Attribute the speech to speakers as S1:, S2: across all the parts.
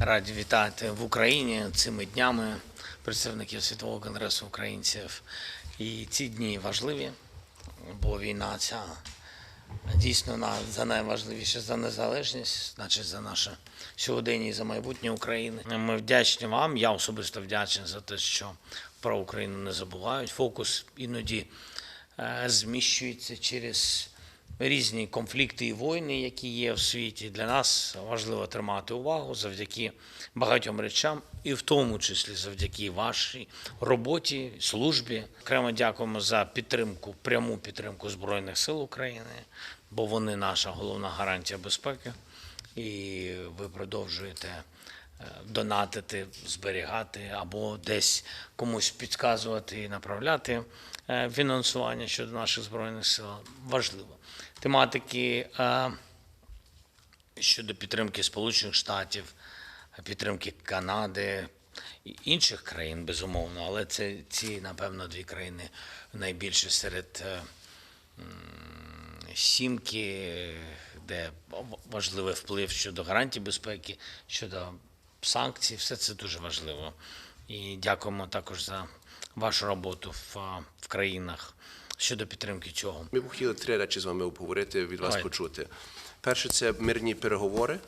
S1: раді вітати в Україні цими днями представників Світового конгресу українців. І ці дні важливі, бо війна ця дійсно за найважливіше за незалежність, значить за наше сьогодення і за майбутнє України. Ми вдячні вам. Я особисто вдячний за те, що про Україну не забувають. Фокус іноді е, зміщується через різні конфлікти і війни, які є в світі. Для нас важливо тримати увагу завдяки багатьом речам, і в тому числі завдяки вашій роботі, службі. Окремо дякуємо за підтримку, пряму підтримку Збройних сил України, бо вони наша головна гарантія безпеки. І ви продовжуєте донатити, зберігати або десь комусь підказувати і направляти е, фінансування щодо наших збройних сил. Важливо. Тематики е, щодо підтримки Сполучених Штатів, підтримки Канади і інших країн, безумовно, але це ці, напевно, дві країни найбільше серед е, сімки, де важливий вплив щодо гарантій безпеки, щодо санкцій, все це дуже важливо. І дякуємо також за вашу роботу в, в країнах щодо підтримки цього.
S2: Ми б хотіли три речі з вами обговорити, від вас
S1: Давай.
S2: почути. Перше це мирні переговори.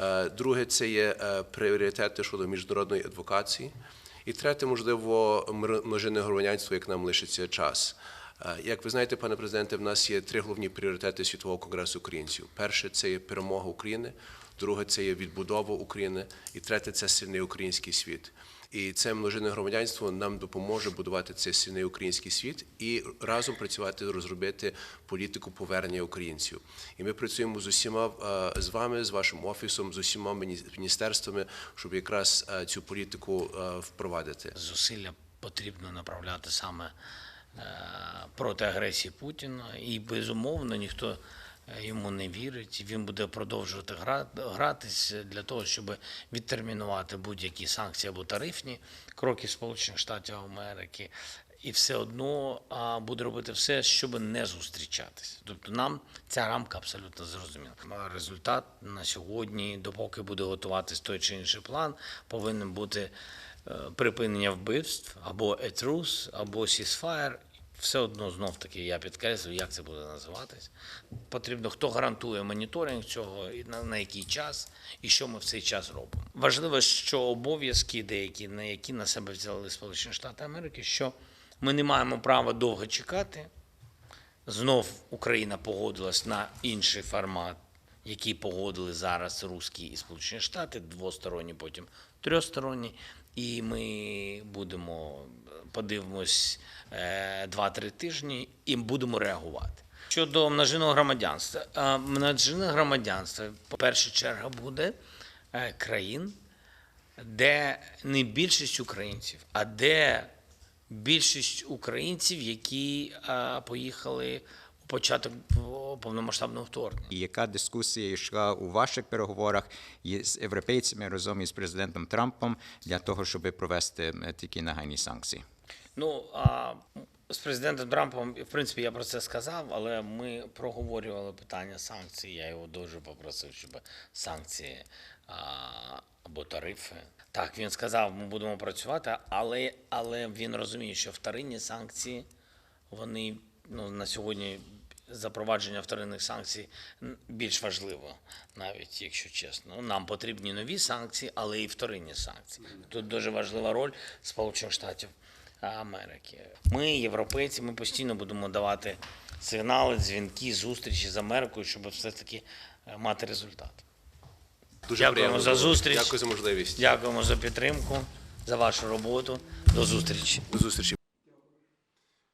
S2: Е, Друге це є е, пріоритети щодо міжнародної адвокації. І третє, можливо, множинне громадянство, як нам лишиться час. Е, Як ви знаєте, пане президенте, в нас є три головні пріоритети Світового конгресу українців. Перше це є перемога України, друге це є відбудова України, і третє це сильний український світ. І це множинне громадянство нам допоможе будувати цей сильний український світ і разом працювати, розробити політику повернення українців. І ми працюємо з усіма е, з вами, з вашим офісом, з усіма міні- міністерствами, щоб якраз е, цю політику е, впровадити.
S1: зусилля потрібно направляти саме проти агресії Путіна. І безумовно ніхто йому не вірить. Він буде продовжувати гратись для того, щоб відтермінувати будь-які санкції або тарифні кроки Сполучених Штатів Америки. І все одно буде робити все, щоб не зустрічатися. Тобто нам ця рамка абсолютно зрозуміла. Результат на сьогодні, допоки буде готуватись той чи інший план, повинен бути е, припинення вбивств або truce, або ceasefire. Все одно знов таки я підкреслюю, як це буде називатись. Потрібно, хто гарантує моніторинг цього, і на, на який час, і що ми в цей час робимо. Важливо, що обов'язки деякі, на які на себе взяли Сполучені Штати Америки, що ми не маємо права довго чекати. Знов Україна погодилась на інший формат, який погодили зараз Русські і Сполучені Штати, двосторонній, потім трьохсторонній. І ми будемо подивимось е, 2-3 тижні і будемо реагувати. Щодо множинного громадянства, Е, множинне громадянство, по перша черга, буде е, країн, де не більшість українців, а де більшість українців, які е, поїхали початок повномасштабного вторгнення.
S3: І яка дискусія йшла у ваших переговорах із з європейцями разом із президентом Трампом для того, щоб провести такі нагайні санкції?
S1: Ну а з президентом Трампом, в принципі, я про це сказав, але ми проговорювали питання санкцій. Я його дуже попросив, щоб санкції а, або тарифи. Так, він сказав, ми будемо працювати, але, але він розуміє, що вторинні санкції вони ну, на сьогодні. Запровадження вторинних санкцій більш важливо, навіть якщо чесно. Нам потрібні нові санкції, але і вторинні санкції. Тут дуже важлива роль Сполучених Штатів Америки. Ми, європейці, ми постійно будемо давати сигнали, дзвінки, зустрічі з Америкою, щоб все таки е, мати результат.
S2: Дуже
S1: Дякуємо
S2: приємно
S1: за зустріч.
S2: Дякую за можливість.
S1: Дякуємо за підтримку, за вашу роботу. До зустрічі.
S2: До зустрічі.